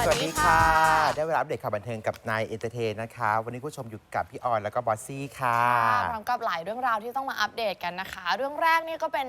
วัสสวัสดีดีค่ะค่ะ ได้เวลาอัปเดตข่าวบันเทิงกับนายเอนเตอร์เทนนะคะ วันนี้คุณผู้ชมอยู่กับพี่ออนแล้วก็บอสซี่ค่ะพร้อมกับหลายเรื่องราวที่ต้องมาอัปเดตกันนะคะ เรื่องแรกนี่ก็เป็น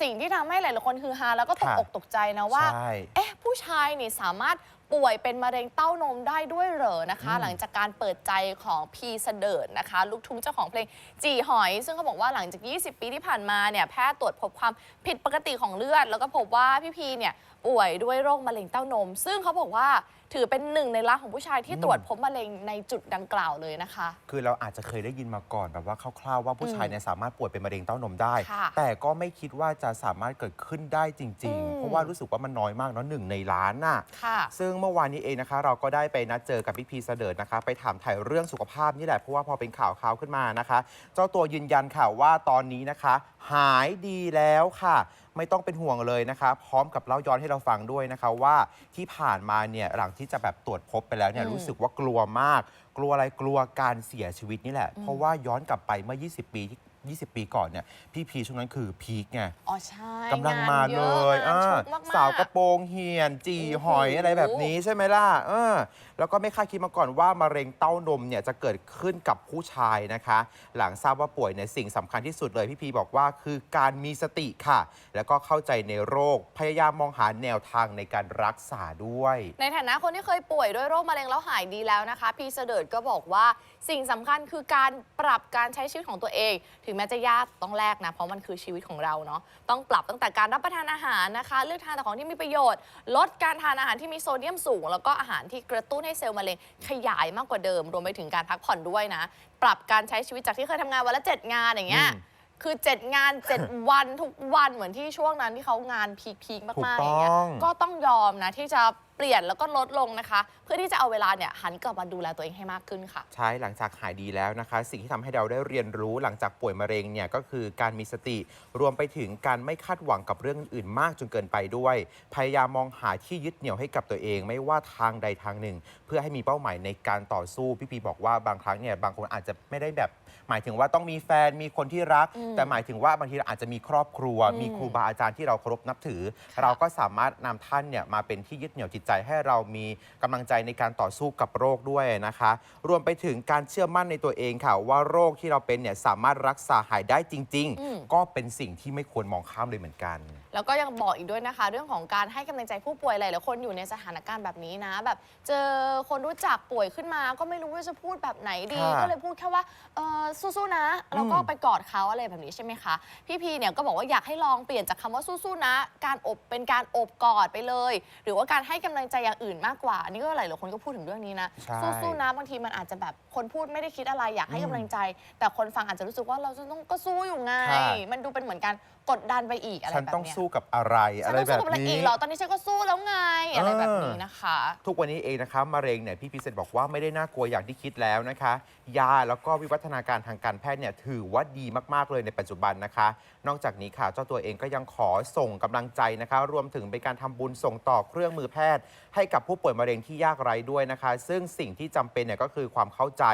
สิ่งที่ทำให้หลายๆคนฮือฮาแล้วก็ตกค่ะอกตกใจนะว่าใช่เอ๊ะ ผู้ชายนี่สามารถป่วยเป็นมะเร็งเต้านมได้ด้วยเหรอนะคะอืมหลังจากการเปิดใจของพีเสดิร์ดนะคะ ลูกทุ่งเจ้าของเพลงจีหอย ซึ่งเขาบอกว่าหลังจาก 20 ปีที่ผ่านมาเนี่ยแพทย์ตรวจพบความผิดปกติของเลือด แล้วก็พบว่าพี่พีเนี่ย ป่วยด้วยโรคมะเร็งเต้านม ซึ่งเขาบอกว่าถือเป็นหนึ่งในล้านของผู้ชายที่อืมตรวจพบมะเร็งในจุดดังกล่าวเลยนะคะ คือเราอาจจะเคยได้ยินมาก่อนแบบว่าคร่าวๆว่าผู้ชายเนี่ยสามารถป่วยเป็นมะเร็งเต้านมได้ ค่ะ แต่ก็ไม่คิดว่าจะสามารถเกิดขึ้นได้จริงอืมๆเพราะว่ารู้สึกว่ามันน้อยมากเนาะหนึ่งในล้านน่ะ ค่ะ ซึ่งเมื่อวานนี้เองนะคะ เราก็ได้ไปนัดเจอกับพี่พีเสดิร์ดนะคะ ไปถามถ่ายเรื่องสุขภาพนี่แหละเพราะว่าพอเป็นข่าวข่าวขึ้นมานะคะ เจ้าตัวยืนยันค่ะว่าตอนนี้นะคะ หายดีแล้วค่ะ ไม่ต้องเป็นห่วงเลยนะคะ พร้อมกับเล่าย้อนให้เราฟังด้วยนะคะว่าที่ผ่านมาเนี่ยหลังที่จะแบบตรวจพบไปแล้วเนี่ยอืมรู้สึกว่ากลัวมาก กลัวอะไรกลัวการเสียชีวิตนี่แหละ เพราะว่าย้อนกลับไปเมื่อ 20 ปีที่ 20 ปีก่อนเนี่ยพี่พีช่วงนั้นคือพีคไงอ๋อใช่กำลังมาเลยงานอ่าชุกมากๆ สาวกระโปรงเหียน จีโอ้โหหอยอะไรแบบนี้ใช่ไหมล่ะเออแล้วก็ไม่คาดคิดมาก่อนว่ามะเร็งเต้านมเนี่ยจะเกิดขึ้นกับผู้ชายนะคะ หลังทราบว่าป่วยเนี่ยสิ่งสำคัญที่สุดเลยพี่พีบอกว่าคือการมีสติค่ะ แล้วก็เข้าใจในโรคพยายามมองหาแนวทางในการรักษาด้วย ในฐานะคนที่เคยป่วยด้วยโรคมะเร็งแล้วหายดีแล้วนะคะ พีเสดิร์ดก็บอกว่าสิ่งสำคัญคือการปรับการใช้ชีวิตของตัวเอง ถึงแม้จะยากต้องแลกนะ เพราะมันคือชีวิตของเราเนาะต้องปรับตั้งแต่การรับประทานอาหารนะคะ เลือกทานแต่ของที่มีประโยชน์ ลดการทานอาหารที่มีโซเดียมสูง แล้วก็อาหารที่กระตุ้นให้เซลล์มะเร็งขยายมากกว่าเดิม รวมไปถึงการพักผ่อนด้วยนะ ปรับการใช้ชีวิตจากที่เคยทำงานวันละ 7 งานอย่างเงี้ยอืมคือ 7 งาน 7 วันทุกวันเหมือนที่ช่วงนั้นที่เขางานพีคๆมากๆอย่างเงี้ยถูกต้องก็ต้องยอมนะที่จะ เปลี่ยนแล้วก็ลดลงนะคะ เพื่อที่จะเอาเวลาเนี่ยหันกลับมาดูแลตัวเองให้มากขึ้นค่ะ ใช่หลังจากหายดีแล้วนะคะ สิ่งที่ทำให้เราได้เรียนรู้หลังจากป่วยมะเร็งเนี่ยก็คือการมีสติ รวมไปถึงการไม่คาดหวังกับเรื่องอื่นมากจนเกินไปด้วย พยายามมองหาที่ยึดเหนี่ยวให้กับตัวเอง ไม่ว่าทางใดทางหนึ่ง เพื่อให้มีเป้าหมายในการต่อสู้พี่พีบอกว่าบางครั้งเนี่ยบางคนอาจจะไม่ได้แบบ หมายถึงว่าต้องมีแฟนมีคนที่รัก อืมแต่หมายถึงว่าบางทีเราอาจจะมีครอบครัว อืมมีครูบาอาจารย์ที่เราเคารพนับถือ ค่ะ เราก็สามารถนำท่านเนี่ยมาเป็นที่ยึดเหนี่ยวจิตใจให้เรามีกำลังใจในการต่อสู้กับโรคด้วยนะคะ รวมไปถึงการเชื่อมั่นในตัวเองค่ะ ว่าโรคที่เราเป็นเนี่ยสามารถรักษาหายได้จริงอืมๆก็เป็นสิ่งที่ไม่ควรมองข้ามเลยเหมือนกัน แล้วก็ยังบอกอีกด้วยนะคะ เรื่องของการให้กำลังใจผู้ป่วยหลายๆคนอยู่ในสถานการณ์แบบนี้นะ แบบ เจอคนรู้จักป่วยขึ้นมา ก็ไม่รู้ว่าจะพูดแบบไหนดี ค่ะก็เลยพูดแค่ว่าเออสู้ๆนะ แล้วก็อืม ไปกอดเขาอะไรแบบนี้ใช่ไหมคะ พี่พีเนี่ยก็บอกว่าอยากให้ลองเปลี่ยนจากคำว่าสู้ๆนะ การอบเป็นการอบกอดไปเลย หรือว่าการให้กำลังใจอย่างอื่นมากกว่า อันนี้ก็หลายๆคนก็พูดถึงเรื่องนี้นะ ใช่ สู้ๆนะบางทีมันอาจจะแบบคนพูดไม่ได้คิดอะไรอยากให้อืมกำลังใจ แต่คนฟังอาจจะรู้สึกว่าเราจะต้องก็สู้อยู่ไง ค่ะ มันดูเป็นเหมือนการกดดันไปอีกอะไรฉันแบบต้องเนี้ยสู้กับอะไร ฉัอะนไรต้องแบสู้บกับอะไรนี้ อีกเหรอ ตอนนี้ฉันก็สู้แล้วไง อะไรแบบนี้นะคะ ทุกวันนี้เองนะคะมะเร็งเนี่ยพี่พิเศษบอกว่าไม่ได้น่ากลัวอย่างที่คิดแล้วนะคะ ยาแล้วก็วิวัฒนาการทางการแพทย์เนี่ยถือว่าดีมากๆเลยในปัจจุบันนะคะ นอกจากนี้ค่ะ เจ้าตัวเองก็ยังขอส่งกำลังใจนะคะ รวมถึงเป็นการทำบุญส่งต่อเครื่องมือแพทย์ ให้กับผู้ป่วยมะเร็งที่ยากไร้ด้วยนะคะ ซึ่งสิ่งที่จำเป็นเนี่ยก็คือความเข้าใจ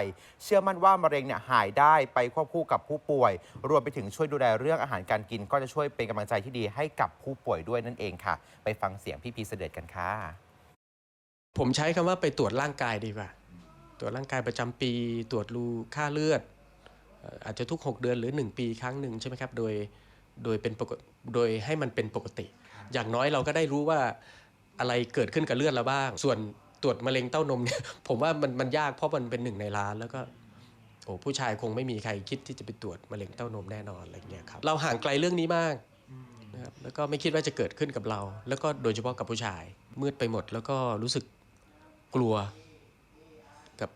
เชื่อมั่นว่ามะเร็งเนี่ยหายได้ไปควบคู่กับผู้ป่วย รวมไปถึงช่วยดูแลเรื่องอาหารการกิน ก็จะช่วยเป็นกำลังใจที่ดีให้กับผู้ป่วยด้วยนั่นเองค่ะ ไปฟังเสียงพี่พีเสด็จกันค่ะผมใช้คำว่าไปตรวจร่างกายดีกว่าตรวจร่างกายประจำปี ตรวจรูค่าเลือดเอ่ออาจจะทุก 6 เดือนหรือ 1 ปีครั้งหนึ่งใช่ไหมครับ โดย โดยเป็นปกติโดยให้มันเป็นปกติ อย่างน้อยเราก็ได้รู้ว่าอะไรเกิดขึ้นกับเลือดเราบ้าง ส่วนตรวจมะเร็งเต้านมเนี่ยผมว่ามันมันยากเพราะมันเป็นหนึ่งในล้านแล้วก็โอ้ผู้ชายคงไม่มีใครคิดที่จะไปตรวจมะเร็งเต้านมแน่นอนอะไรเงี้ยครับเราห่างไกลเรื่องนี้มากนะครับแล้วก็ไม่คิดว่าจะเกิดขึ้นกับเรา แล้วก็โดยเฉพาะกับผู้ชาย มืดไปหมดแล้วก็รู้สึกกลัวกับ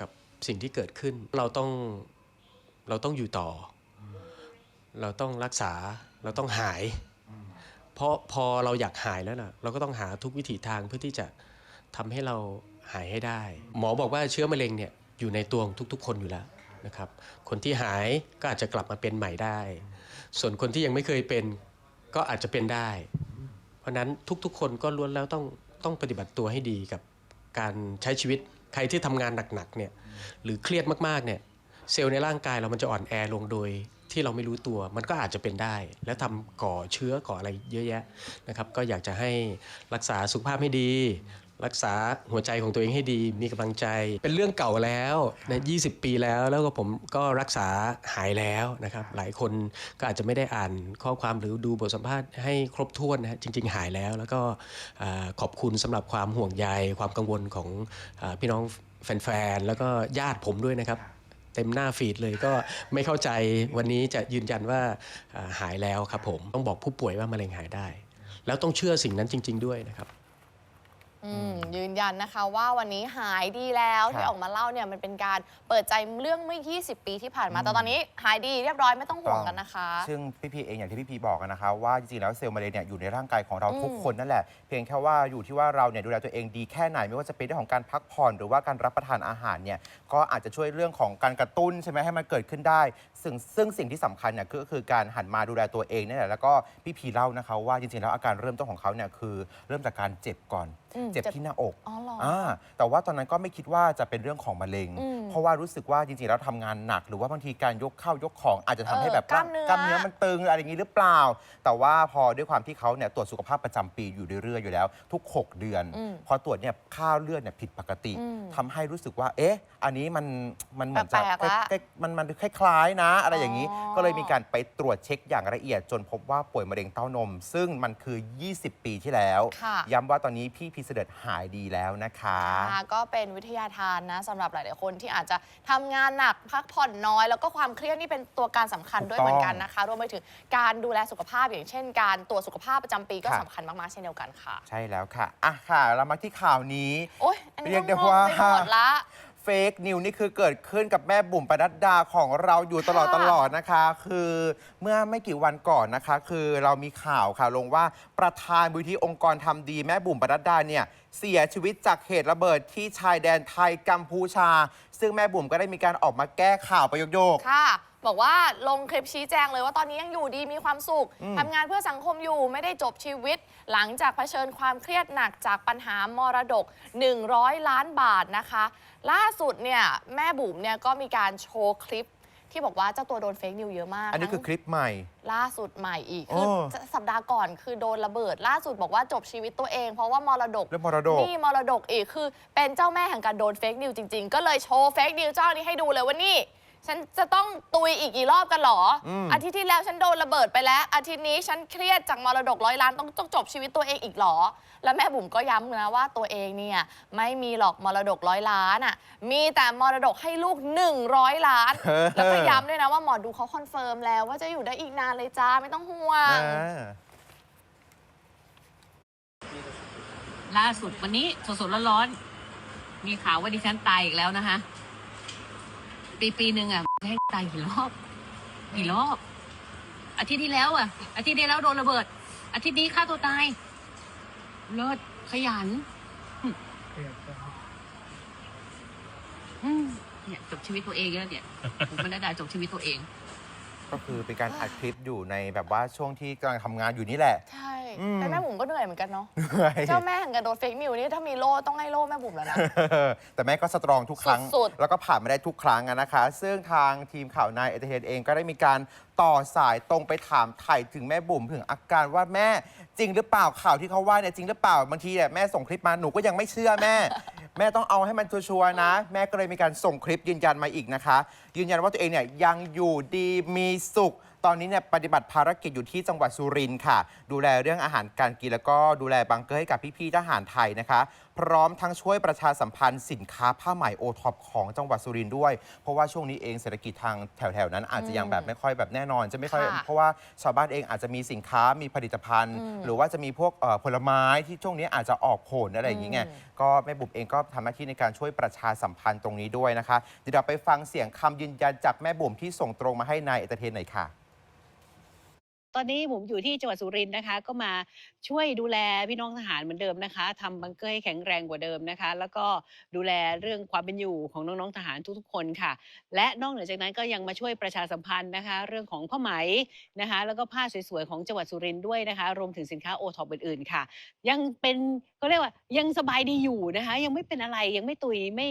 กับสิ่งที่เกิดขึ้น เราต้องเราต้องอยู่ต่ออ เราต้องรักษาเราต้องหาย เพราะพอเราอยากหายแล้วนะเราก็ต้องหาทุกวิถีทางเพื่อที่จะทำให้เราหายให้ได้ หมอบอกว่าเชื้อมะเร็งเนี่ยอยู่ในตัวของทุกๆ คนอยู่แล้วนะครับ คนที่หายก็อาจจะกลับมาเป็นใหม่ได้ ส่วนคนที่ยังไม่เคยเป็นก็อาจจะเป็นได้ เพราะนั้นทุกๆ คนก็ล้วนแล้วต้องต้องปฏิบัติตัวให้ดีกับการใช้ชีวิตใครที่ทำงานหนักๆเนี่ยหรือเครียดมากๆเนี่ยเซลล์ในร่างกายเรามันจะอ่อนแอลงโดย ที่เราไม่รู้ตัว มันก็อาจจะเป็นได้ และทำก่อเชื้อก่ออะไรเยอะแยะนะครับก็อยากจะให้รักษาสุขภาพให้ดี รักษาหัวใจของตัวเองให้ดี มีกำลังใจ เป็นเรื่องเก่าแล้วนะ20 ปีแล้วแล้วก็ผมก็รักษาหายแล้วนะครับ หลายคนก็อาจจะไม่ได้อ่านข้อความหรือดูบทสัมภาษณ์ให้ครบถ้วนนะฮะจริง ๆ หายแล้ว แล้วก็ขอบคุณสำหรับความห่วงใยความกังวลของอพี่น้องแฟนๆแล้วก็ญาติผมด้วยนะครับ เต็มหน้าฟีดเลยก็ไม่เข้าใจวันนี้จะยืนยันว่าอ่าหายแล้วครับผมต้องบอกผู้ป่วยว่ามะเร็งหายได้ แล้วต้องเชื่อสิ่งนั้นจริง ๆ ด้วยนะครับ อืมยืนยันนะคะว่าวันนี้หายดีแล้วครับ ที่ออกมาเล่าเนี่ยมันเป็นการเปิดใจเรื่องเมื่อ 20 ปีที่ผ่านมาอืมแต่ตอนนี้หายดีเรียบร้อยไม่ต้องห่วงกันนะคะ ซึ่งพี่พีเองอย่างที่พี่พีบอกอะนะคะว่าจริงๆแล้วเซลล์มะเร็งเนี่ยอยู่ในร่างกายของเราอืมทุกคนนั่นแหละ เพียงแค่ว่าอยู่ที่ว่าเราเนี่ยดูแลตัวเองดีแค่ไหนไม่ว่าจะเป็นเรื่องของการพักผ่อนหรือว่าการรับประทานอาหารเนี่ยก็อาจจะช่วยเรื่องของการกระตุ้นใช่ไหมให้มันเกิดขึ้นได้ ซึ่งซึ่งสิ่งที่สำคัญเนี่ยก็คือการหันมาดูแลตัวเองนี่แหละแล้วก็พี่พีเล่านะคะว่าจริงๆแล้วอาการเริ่มต้นของเขาเนี่ยคือเริ่มจากการเจ็บก่อน อืมเจ็บเจ็บที่หน้าอกอ๋อเหรออ่าแต่ว่าตอนนั้นก็ไม่คิดว่าจะเป็นเรื่องของมะเร็ง อืม เพราะว่ารู้สึกว่าจริงๆแล้วทำงานหนัก หรือว่าบางทีการยกเข้ายกของอาจจะทำให้เออแบบกล้ามเนื้อ กล้ามเนื้อมันตึงอะไรอย่างนี้หรือเปล่า แต่ว่าพอด้วยความที่เขาเนี่ยตรวจสุขภาพประจำปีอยู่เรื่อยๆอยู่แล้ว ทุก 6 เดือน อืม พอตรวจเนี่ยค่าเลือดเนี่ยผิดปกติอืมทำให้รู้สึกว่า เอ๊ะ อันนี้มันมันเหมือนจะแปลกๆละใกล้ๆมันมันคล้ายๆนะอะไรอย่างนี้อ๋อก็เลยมีการไปตรวจเช็คอย่างละเอียด จนพบว่าป่วยมะเร็งเต้านม ซึ่งมันคือ 20 ปีที่แล้ว ค่ะ ย้ำว่าตอนนี้พี่พีเสด็จหายดีแล้วนะคะค่ะก็เป็นวิทยาทานนะสำหรับหลาย ๆ คนที่อาจจะทำงานหนักพักผ่อนน้อย แล้วก็ความเครียดนี่เป็นตัวการสำคัญถูกด้วยเหมือนกันต้องนะคะรวมไปถึงการดูแลสุขภาพอย่างเช่น การตรวจสุขภาพประจำปีก็ค่ะ สำคัญมาก ๆ เช่นเดียวกันค่ะ ใช่แล้วค่ะ อะค่ะ เรามาที่ข่าวนี้ โอ๊ยอันนี้เรียกได้งงว่าไปหมดละ เฟกนิวนี่คือเกิดขึ้นกับแม่บุ๋มปนัดดาของเราอยู่ตลอดค่ะ ตลอดนะคะ คือเมื่อไม่กี่วันก่อนนะคะ คือเรามีข่าวค่ะลงว่าประธานบุญที่องค์กรทำดีแม่บุ๋มปนัดดาเนี่ย เสียชีวิตจากเหตุระเบิดที่ชายแดนไทยกัมพูชา ซึ่งแม่บุ๋มก็ได้มีการออกมาแก้ข่าวประโยคค่ะ บอกว่าลงคลิปชี้แจงเลยว่าตอนนี้ยังอยู่ดีมีความสุขอืม ทำงานเพื่อสังคมอยู่ไม่ได้จบชีวิต หลังจากเผชิญความเครียดหนักจากปัญหามรดก 100 ล้านบาทนะคะ ล่าสุดเนี่ยแม่บุ๋มเนี่ยก็มีการโชว์คลิป ที่บอกว่าเจ้าตัวโดนเฟกนิวเยอะมากอันนี้คือคลิปใหม่ ล่าสุดใหม่อีกโอ้คือสัปดาห์ก่อนคือโดนระเบิด ล่าสุดบอกว่าจบชีวิตตัวเอง เพราะว่ามรดก เรื่องมรดก นี่มรดกอีกคือเป็นเจ้าแม่แห่งการโดนเฟกนิวจริง ๆ ก็เลยโชว์เฟกนิวเจ้านี้ให้ดูเลยว่านี่ ฉันจะต้องตุยอีกกี่รอบกันหรออมอาทิตย์ที่แล้วฉันโดนระเบิดไปแล้ว อาทิตย์นี้ฉันเครียดจากมรดกร้อยล้านต้องต้องจบชีวิตตัวเองอีกหรอ แล้วแม่บุ๋มก็ย้ำนะว่าตัวเองเนี่ยไม่มีหรอกมรดกร้อยล้านอะ มีแต่มรดกให้ลูก 100 ล้าน แล้วก็ย้ำด้วยนะว่าหมอดูเขาคอนเฟิร์มแล้วว่าจะอยู่ได้อีกนานเลยจ้าไม่ต้องห่วงอ่าล่าสุดวันนี้สดๆร้อนๆมีข่าวว่าดิฉันตายอีกแล้วนะคะ ปีปีหนึ่งอะจะให้ตายกี่รอบกี่รอบอาทิตย์ที่แล้วอะอาทิตย์ที่แล้วโดนระเบิด อาทิตย์นี้ฆ่าตัวตาย เลิศขยันอืมอืมเนี่ยจบชีวิตตัวเองแล้วเนี่ยผมไม่ได้ด่าจบชีวิตตัวเอง ก็คือเป็นการอัดคลิปอยู่ในแบบว่าช่วงที่กำลังทำงานอยู่นี่แหละใช่อืม แต่แม่บุ๋มก็เหนื่อยเหมือนกันเนาะเหนื่อยเจ้าแม่แห่งการโดนเฟกนิวนี่ถ้ามีโล่ต้องให้โล่แม่บุ๋มแล้วนะ แต่แม่ก็สตรองทุกครั้ง สุดๆ แล้วก็ผ่านมาได้ทุกครั้งอะนะคะ ซึ่งทางทีมข่าวนายเอเตเทนเองก็ได้มีการต่อสายตรงไปถามไถ่ถึงแม่บุ๋มถึงอาการว่าแม่จริงหรือเปล่าข่าวที่เขาว่าเนี่ยจริงหรือเปล่าบางทีเนี่ยแม่ส่งคลิปมาหนูก็ยังไม่เชื่อแม่ แม่ต้องเอาให้มันชัวร์ๆนะ แม่ก็เลยมีการส่งคลิปยืนยันมาอีกนะคะ ยืนยันว่าตัวเองเนี่ยยังอยู่ดีมีสุขตอนนี้เนี่ยปฏิบัติภารกิจอยู่ที่จังหวัดสุรินทร์ค่ะ ดูแลเรื่องอาหารการกินแล้วก็ดูแลบังเกอร์ให้กับพี่ๆทหารไทยนะคะ พร้อมทั้งช่วยประชาสัมพันธ์สินค้าผ้าไหมโอท็อปของจังหวัดสุรินทร์ด้วย เพราะว่าช่วงนี้เองเศรษฐกิจทางแถวๆนั้นอาจจะยังแบบไม่ค่อยแบบแน่นอนจะไม่ค่อยค่ะเพราะว่าชาวบ้านเองอาจจะมีสินค้ามีผลิตภัณฑ์ อืม หรือว่าจะมีพวกเอ่อผลไม้ที่ช่วงนี้อาจจะออกผลอะไรอย่างนี้ไง ก็แม่บุ๋มเองก็ทำหน้าที่ในการช่วยประชาสัมพันธ์ตรงนี้ด้วยนะคะ เดี๋ยวเราไปฟังเสียงคำยืนยันจากแม่บุ๋มที่ส่งตรงมาให้นายเอตเทนหน่อยค่ะ ตอนนี้ผมอยู่ที่จังหวัดสุรินทร์นะคะ ก็มาช่วยดูแลพี่น้องทหารเหมือนเดิมนะคะทำบังเกอร์ให้แข็งแรงกว่าเดิมนะคะ แล้วก็ดูแลเรื่องความเป็นอยู่ของน้องๆทหารทุกๆ คนค่ะ และนอกเหนือจากนั้นก็ยังมาช่วยประชาสัมพันธ์นะคะ เรื่องของผ้าไหมนะคะ แล้วก็ผ้าสวยๆของจังหวัดสุรินทร์ด้วยนะคะ รวมถึงสินค้าโอท็อปอื่นๆค่ะ ยังเป็นเขาเรียกว่ายังสบายดีอยู่นะคะ ยังไม่เป็นอะไรยังไม่ตุยไม่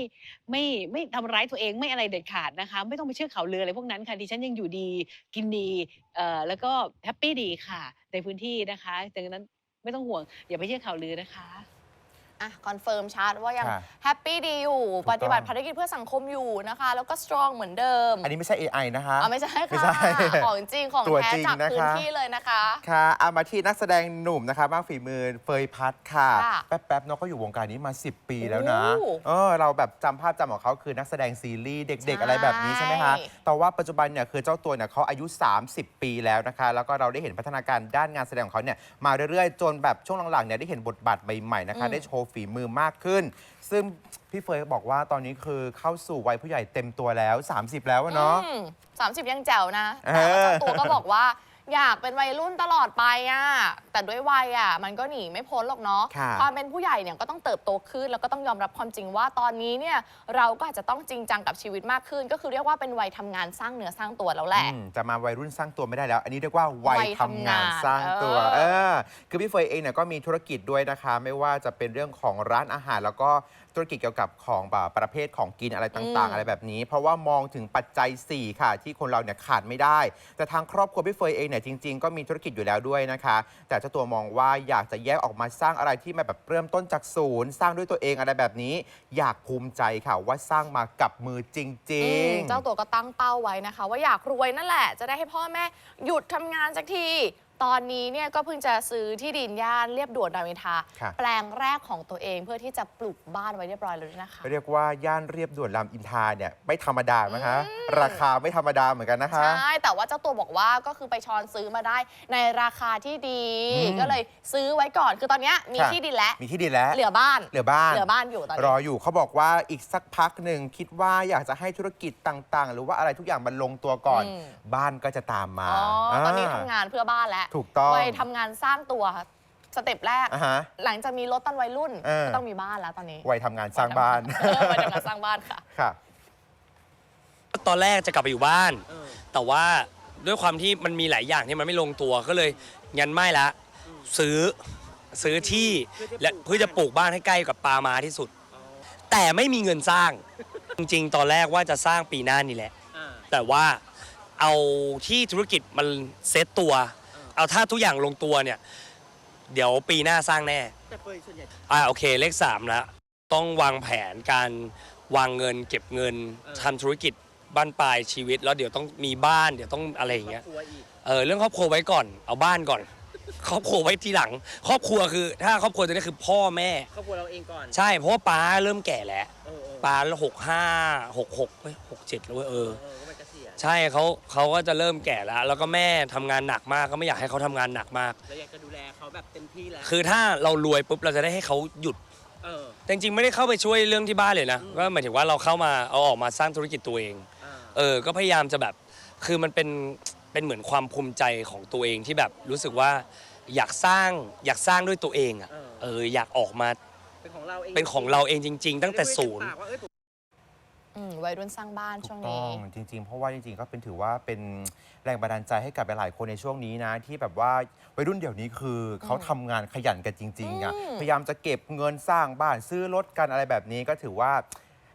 ไม่ไม่ทำร้ายตัวเองไม่อะไรเด็ดขาดนะคะ ไม่ต้องไปเชื่อข่าวลืออะไรพวกนั้นค่ะดิฉันยังอยู่ดีกินดีเอ่อแล้วก็แฮปปี้ดีค่ะ ในพื้นที่นะคะดังนั้นไม่ต้องห่วงอย่าไปเชื่อข่าวลือนะคะ อะคอนเฟิร์มชัดว่ายังค่ะแฮปปี้ดีอยู่ถูกต้องปฏิบัติภารกิจเพื่อสังคมอยู่นะคะ แล้วก็สตรองเหมือนเดิมอันนี้ไม่ใช่ AI นะคะ อ๋อไม่ใช่ไม่ค่ะใช่ของจริงของตัวแท้จริงจากนะคะ พื้นที่เลยนะคะ ค่ะเอามาที่นักแสดงหนุ่มนะคะบ้างฝีมือเฟยพัดค่ะ ค่ะแป๊บๆเนาะก็อยู่วงการนี้มา 10 ปีแล้วนะโอ้เออเราแบบจำภาพจำของเขาคือนักแสดงซีรีส์เด็ก ๆ อะไรแบบนี้ใช่ไหมคะใช่แต่ว่าปัจจุบันเนี่ยคือเจ้าตัวเนี่ยเขาอายุ 30 ปีแล้วนะคะ แล้วก็เราได้เห็นพัฒนาการด้านงานแสดงของเขาเนี่ยมาเรื่อยๆ จนแบบช่วงหลังๆเนี่ยได้เห็นบทบาทใหม่ๆนะคะ อืม ได้โชว์ฝีมือมากขึ้น ซึ่งพี่เฟยบอกว่าตอนนี้คือเข้าสู่วัยผู้ใหญ่เต็มตัวแล้ว 30 แล้วอะเนาะสามสิบยังแจ๋วนะเอแต่อว่าเจ้าตัวก็บอกว่า อยากเป็นวัยรุ่นตลอดไปอะแต่ด้วยวัยอะมันก็หนีไม่พ้นหรอกเนาะค่ะความเป็นผู้ใหญ่เนี่ยก็ต้องเติบโตขึ้น แล้วก็ต้องยอมรับความจริงว่าตอนนี้เนี่ยเราก็อาจจะต้องจริงจังกับชีวิตมากขึ้น ก็คือเรียกว่าเป็นวัยทำงานสร้างเนื้อสร้างตัวแล้วแหละ อืมจะมาวัยรุ่นสร้างตัวไม่ได้แล้ว อันนี้เรียกว่าวัยวัยทำทำงางานนสร้างตัว เออ เออ คือพี่เฟยเองเนี่ยก็มีธุรกิจด้วยนะคะ ไม่ว่าจะเป็นเรื่องของร้านอาหารแล้วก็ ธุรกิจเกี่ยวกับของแบบประเภทของกินอะไรต่าง ๆ อะไรแบบนี้ เพราะว่ามองถึงปัจจัย 4 ค่ะ ที่คนเราเนี่ยขาดไม่ได้ แต่ทางครอบครัวพี่เฟยเองเนี่ยจริง ๆ ก็มีธุรกิจอยู่แล้วด้วยนะคะ แต่เจ้าตัวมองว่าอยากจะแยกออกมาสร้างอะไรที่มาแบบเริ่มต้นจากศูนย์ สร้างด้วยตัวเองอะไรแบบนี้ อยากภูมิใจค่ะว่าสร้างมากับมือจริอืงมๆเจ้าตัวก็ตั้งเป้าไว้นะคะ ว่าอยากรวยนั่นแหละ จะได้ให้พ่อแม่หยุดทำงานสักที ตอนนี้เนี่ยก็เพิ่งจะซื้อที่ดินย่านเรียบด่วนรามอินทราค่ะ แปลงแรกของตัวเองเพื่อที่จะปลูกบ้านไว้เรียบร้อยแล้วด้วยนะคะ เรียกว่าย่านเรียบด่วนรามอินทราเนี่ยไม่ธรรมดานะคะ ราคาไม่ธรรมดาเหมือนกันนะคะ ใช่ แต่ว่าเจ้าตัวบอกว่าก็คือไปช้อนซื้อมาได้ในราคาที่ดี อืม ก็เลยซื้อไว้ก่อน คือตอนเนี้ยมีค่ะที่ดินแล้ว มีที่ดินแล้ว เหลือบ้าน เหลือบ้าน เหลือบ้านอยู่ตอนรนี้ ออยู่เขาบอกว่าอีกสักพักหนึ่งคิดว่าอยากจะให้ธุรกิจต่างๆ หรือว่าอะไรทุกอย่างมันลงตัวก่อน อืม บ้านก็จะตามมาอ๋อ ตอนนี้า ทำงานเพื่อบ้านแล้วถูกต้องวัยทำงานสร้างตัวค่ะสเต็ปแรก อ่าฮะหลังจากมีรถตอนวัยรุ่น เออ ก็ต้องมีบ้านแล้วตอนนี้วัยทำงานสร้างบ้านเออวัยทำงานสร้างบ้านค่ะ ค่ะ ตอนแรกจะกลับไปอยู่บ้าน แต่ว่าด้วยความที่มันมีหลายอย่างที่มันไม่ลงตัวก็เลยงั้นไม่ละ ซื้อซื้อที่และเพื่อจะปลูกบ้านให้ใกล้กับปามาที่สุด แต่ไม่มีเงินสร้าง จริงๆ ตอนแรกว่าจะสร้างปีหน้านี่แหละ แต่ว่าเอาที่ธุรกิจมันเซตตัว เอาถ้าทุกอย่างลงตัวเนี่ย เดี๋ยวปีหน้าสร้างแน่ แต่เฟยส่วนใหญ่อ่าโอเคเลขสามแล้วต้องวางแผนการวางเงิน เก็บเงินเออทำธุรกิจบ้านปลายชีวิต แล้วเดี๋ยวต้องมีบ้านเดี๋ยวต้องอะไรอย่างเงี้ย ครอบครัวอีกเออเรื่องครอบครัวไว้ก่อน เอาบ้านก่อน ครอบครัวไว้ทีหลัง ครอบครัวคือ ถ้าครอบครัวตัวนี้คือพ่อแม่ ครอบครัวเราเองก่อนใช่เพราะว่าป้าเริ่มแก่แล้วเออเออป้าหกห้าหกหกหกเจ็ดแล้วเว้ยเออ เออก็ไม่เกษียณ ใช่เขาเขาก็จะเริ่มแก่แล้ว แล้วก็แม่ทำงานหนักมากก็ไม่อยากให้เขาทำงานหนักมากแล้วอยากจะดูแลเขาแบบเต็มที่แล้ว คือถ้าเรารวยปุ๊บเราจะได้ให้เขาหยุด เออ แต่จริงๆไม่ได้เข้าไปช่วยเรื่องที่บ้านเลยนะ อืม ก็หมายถึงว่าเราเข้ามาเอาออกมาสร้างธุรกิจตัวเอง อ่าเออ ก็พยายามจะแบบ คือมันเป็น เป็นเหมือนความภูมิใจของตัวเองที่แบบรู้สึกว่าอยากสร้าง อยากสร้างด้วยตัวเองอะเออ เออ อยากออกมาเป็นของเราเองเป็นของเราเองจริง ๆ ตั้งแต่ศูนย์ ไม่ได้พูดเต็มปากว่าเอ้ยผม อืมวัยรุ่นสร้างบ้านถูช่วกงต้อนี้งจริง ๆ เพราะว่าจริง ๆ ก็เป็นถือว่าเป็นแรงบันดาลใจให้กับหลายๆคนในช่วงนี้นะ ที่แบบว่าวัยรุ่นเดี๋ยวนี้คือเขาทำงานขยันกันจริง ๆอะอืมพยายามจะเก็บเงินสร้างบ้านซื้อรถกันอะไรแบบนี้ก็ถือว่า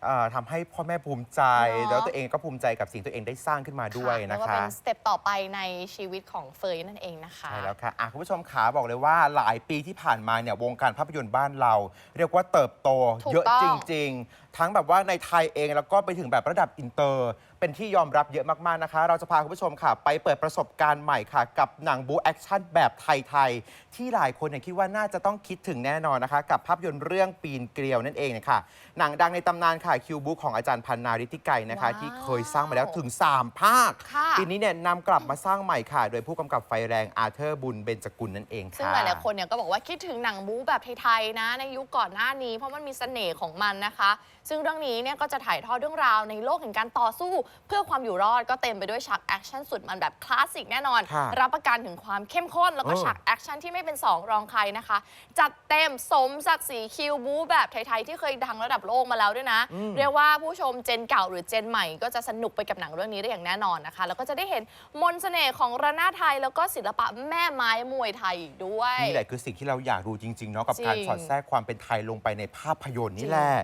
เอ่อทำให้พ่อแม่ภูมิใจแล้วตัวเองก็ภูมิใจกับสิ่งตัวเองได้สร้างขึ้นมาด้วยค่ะนะแล้วก็คะ เป็นสเต็ปต่อไปในชีวิตของเฟยนั่นเองนะคะ ใช่แล้วค่ะอะคุณผู้ชมขาบอกเลยว่าหลายปีที่ผ่านมาเนี่ยวงการภาพยนตร์บ้านเรา เรียกว่าเติบโตถูกเยอะต้จองริง ๆ ทั้งแบบว่าในไทยเองแล้วก็ไปถึงแบบระดับอินเตอร์ เป็นที่ยอมรับเยอะมากๆนะคะ เราจะพาคุณผู้ชมค่ะ ไปเปิดประสบการณ์ใหม่ค่ะ กับหนังบูแอคชั่นแบบไทยๆที่หลายคนเนี่ยคิดว่าน่าจะต้องคิดถึงแน่นอนนะคะ กับภาพยนตร์เรื่องปีนเกลียวนั่นเองนะคะหนังดังในตำนานค่ะคิวบุ๊กของอาจารย์พันนาริธิไกรนะคะ ว้าวที่เคยสร้างมาแล้วถึง 3 ภาคค่ะ ปีนี้เนี่ยนำกลับมาสร้างใหม่ค่ะ โดยผู้กำกับไฟแรงอาเธอร์บุญเบญจกุลนั่นเองค่ะซึ่งหลายๆคนเนี่ยก็บอกว่าคิดถึงหนังบู๊แบบไทยๆนะ ในยุคก่อนหน้านี้ เพราะมันมีเสน่ห์ของมันนะคะซึ่งเรื่องนี้เนี่ยก็จะถ่ายทอดเรื่องราวในโลกแห่งการต่อสู้ เพื่อความอยู่รอดก็เต็มไปด้วยฉากแอคชั่นสุดมันแบบคลาสสิกแน่นอนค่ะรับประกันถึงความเข้มข้น แล้วก็เออ ฉากแอคชั่นที่ไม่เป็นสองรองใครนะคะ จัดเต็มสมศักดิ์ศรีคิวบู๊แบบไทยๆที่เคยดังระดับโลกมาแล้วด้วยนะอืมเรียกว่าผู้ชมเจนเก่าหรือเจนใหม่ ก็จะสนุกไปกับหนังเรื่องนี้ได้อย่างแน่นอนนะคะ แล้วก็จะได้เห็นมนต์เสน่ห์ของระนาดไทย แล้วก็ศิลปะแม่ไม้มวยไทยอีกด้วย นี่แหละคือสิ่งที่เราอยากดูจริง ๆ เนาะกับการจริงสอดแทรกความเป็นไทยลงไปในภาพยนตร์จรินี่งแหละ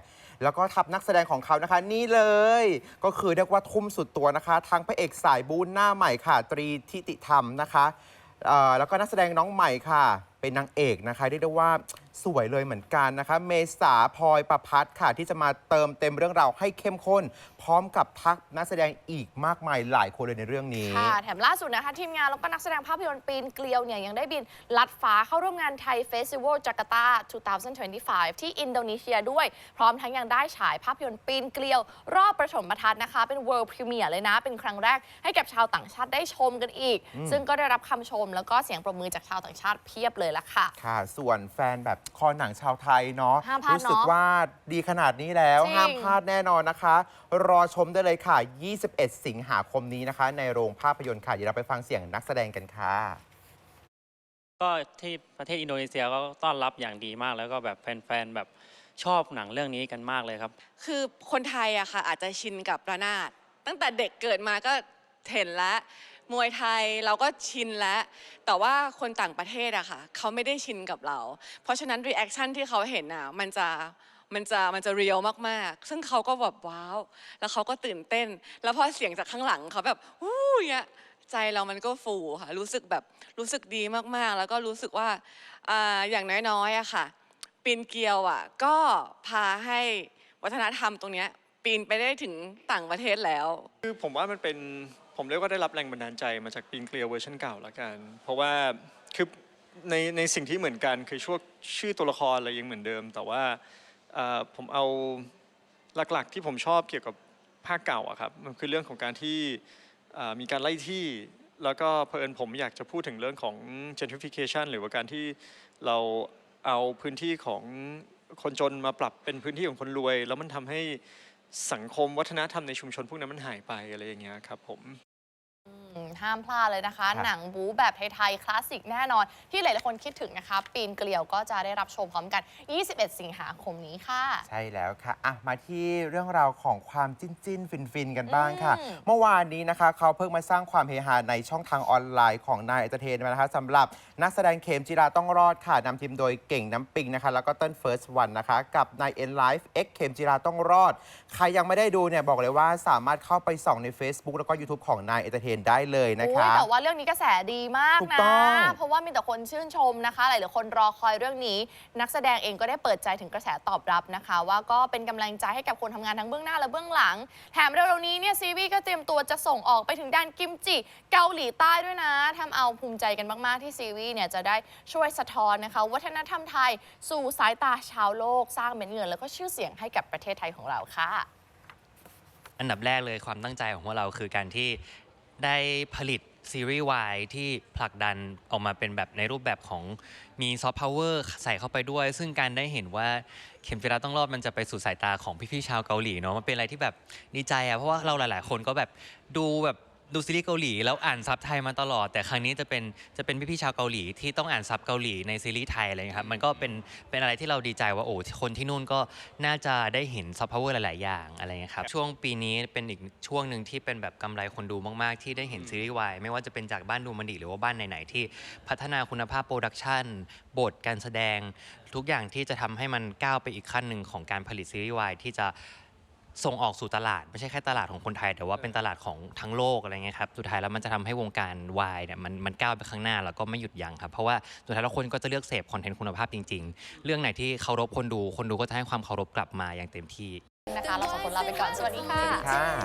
แล้วก็ทับนักแสดงของเขานะคะ นี่เลย ก็คือเรียกว่าทุ่มสุดตัวนะคะ ทั้งพระเอกสายบูนหน้าใหม่ค่ะ ตรีทิติธรรมนะคะแล้วก็นักแสดงน้องใหม่ค่ะ เป็นนางเอกนะคะเรียกได้ว่า สวยเลยเหมือนกันนะคะ เมษาพลอยประพัฒน์ค่ะ ที่จะมาเติมเต็มเรื่องราวให้เข้มข้น พร้อมกับทักนักแสดงอีกมากมายหลายคนเลยในเรื่องนี้ ค่ะ แถมล่าสุดนะคะ ทีมงานแล้วก็นักแสดงภาพยนตร์ปีนเกลียวเนี่ย ยังได้บินลัดฟ้าเข้าร่วมงานไทยเฟสติวัลจาการ์ตา 2025 ที่อินโดนีเซียด้วย พร้อมทั้งยังได้ฉายภาพยนตร์ปีนเกลียว รอบประชมทัศน์นะคะ เป็น World Premiere เลยนะ เป็นครั้งแรกให้กับชาวต่างชาติได้ชมกันอีก ซึ่งก็ได้รับคำชม แล้วก็เสียงปรบมือจากชาวต่างชาติเพียบเลยละค่ะ ค่ะ ส่วนแฟนแบบคอหนังชาวไทยเนาะห้ามพลาดรู้สึกเนอะว่าดีขนาดนี้แล้วจริง ห้ามพลาดแน่นอนนะคะ รอชมได้เลยค่ะ 21 สิงหาคมนี้นะคะ ในโรงภาพยนตร์ค่ะเดี๋ยวเราไปฟังเสียงนักแสดงกันค่ะ ก็ที่ประเทศอินโดนีเซียก็ต้อนรับอย่างดีมาก แล้วก็แบบแฟนๆแบบชอบหนังเรื่องนี้กันมากเลยครับ คือคนไทยอะค่ะอาจจะชินกับระนาดตั้งแต่เด็กเกิดมาก็เห็นแล้ว มวยไทยเราก็ชินแล้ว แต่ว่าคนต่างประเทศอะค่ะเขาไม่ได้ชินกับเรา เพราะฉะนั้นรีแอคชั่นที่เขาเห็นอะมันจะมันจะมันจะเรียลมากๆ ซึ่งเขาก็แบบว้าว แล้วเขาก็ตื่นเต้น แล้วพอเสียงจากข้างหลังเขาแบบวู้ย่างเงี้ยใจเรามันก็ฟูค่ะ รู้สึกแบบรู้สึกดีมากๆ แล้วก็รู้สึกว่าอย่างน้อยๆอะค่ะ ปีนเกลียวอะก็พาให้วัฒนธรรมตรงเนี้ยปีนไปได้ถึงต่างประเทศแล้ว คือผมว่ามันเป็น ผมเรียกว่าได้รับแรงบันดาลใจมาจากปีนเกลียวเวอร์ชันเก่าละกัน เพราะว่าคือในในสิ่งที่เหมือนกันคือช่วงชื่อตัวละครอะไรยังเหมือนเดิม แต่ว่าผมเอาหลักๆที่ผมชอบเกี่ยวกับภาคเก่าอะครับมันคือเรื่องของการที่มีการไล่ที่แล้วก็เพอิญผมอยากจะพูดถึงเรื่องของ gentrification หรือว่าการที่เราเอาพื้นที่ของคนจนมาปรับเป็นพื้นที่ของคนรวย แล้วมันทำให้สังคมวัฒนธรรมในชุมชนพวกนั้นมันหายไปอะไรอย่างเงี้ยครับผม ห้ามพลาดเลยนะคะครับหนังบู๊แบบไทยๆคลาสสิกแน่นอน ที่หลายๆคนคิดถึงนะคะ ปีนเกลียวก็จะได้รับชมพร้อมกัน 21 สิงหาคมนี้ค่ะ ใช่แล้วค่ะอะ มาที่เรื่องราวของความจิ้นจิ้นฟินฟินๆกันบ้างค่ะ อืม เมื่อวานนี้นะคะเขาเพิ่งมาสร้างความเฮฮาในช่องทางออนไลน์ของนายเอเตอร์เทนนะคะสำหรับนักแสดงเขมจิราต้องรอดค่ะนำทีมโดยเก่งน้ำปิงนะคะ แล้วก็เต้นเฟิร์สวันนะคะ กับนายเอ็นไลฟ์เอ็กเขมจิราต้องรอด ใครยังไม่ได้ดูเนี่ยบอกเลยว่าสามารถเข้าไปส่องใน Facebook แล้วก็ YouTube ของนายเอเตอร์เทนได้เลยนะอุ๊คะยแต่ว่าเรื่องนี้กระแสดีมากถูกนะ ต้องเพราะว่ามีแต่คนชื่นชมนะคะ หลายๆคนรอคอยเรื่องนี้ นักแสดงเองก็ได้เปิดใจถึงกระแสตอบรับนะคะ ว่าก็เป็นกำลังใจให้กับคนทำงานทั้งเบื้องหน้าและเบื้องหลัง แถมเร็วๆนี้เนี่ยซีวีก็เตรียมตัวจะส่งออกไปถึงด้านกิมจิเกาหลีใต้ด้วยนะทำเอาภูมิใจกันมากๆที่ซีวีเนี่ยจะได้ช่วยสะท้อนนะคะ วัฒนธรรมไทยสู่สายตาชาวโลกสร้างเม็ดเงิน แล้วก็ชื่อเสียงให้กับประเทศไทยของเราค่ะ อันดับแรกเลยความตั้งใจของพวกเราคือการที่ ได้ผลิตซีรีส์วายที่ผลักดันออกมาเป็นแบบในรูปแบบของมีซอฟต์พาวเวอร์ใส่เข้าไปด้วย ซึ่งการได้เห็นว่าเข็มจิราต้องรอดมันจะไปสู่สายตาของพี่ๆชาวเกาหลีเนาะมันเป็นอะไรที่แบบดีใจอะเพราะว่าเราหลาย ๆ คนก็แบบดูแบบ ดูซีรีส์เกาหลีแล้วอ่านซับไทยมาตลอด แต่ครั้งนี้จะเป็นจะเป็นพี่ๆชาวเกาหลีที่ต้องอ่านซับเกาหลีในซีรีส์ไทยอะไรอย่างเงี้ยครับมันก็เป็นเป็นอะไรที่เราดีใจว่าโอ้คนที่นู่นก็น่าจะได้เห็นซอฟต์พาวเวอร์หลายๆอย่างอะไรเงี้ยครับช่วงปีนี้เป็นอีกช่วงหนึ่งที่เป็นแบบกำไรคนดูมากๆ ที่ได้เห็นซีรีส์วายไม่ว่าจะเป็นจากบ้านดูมันดีหรือว่าบ้านไหนๆที่พัฒนาคุณภาพโปรดักชันบทการแสดง ทุกอย่างที่จะทำให้มันก้าวไปอีกขั้นหนึ่งของการผลิตซีรีส์วายที่จะ ส่งออกสู่ตลาด ไม่ใช่แค่ตลาดของคนไทย แต่ว่าเป็นตลาดของทั้งโลกอะไรเงี้ยครับสุดท้ายแล้วมันจะทำให้วงการวายเนี่ยมันมันก้าวไปข้างหน้าแล้วก็ไม่หยุดยั้งครับเพราะว่าสุดท้ายแล้วคนก็จะเลือกเสพคอนเทนต์คุณภาพจริง ๆ เรื่องไหนที่เคารพคนดูคนดูก็จะให้ความเคารพกลับมาอย่างเต็มที่นะคะ เราสองคนลาไปก่อนสวัสดีค่ะค่ะ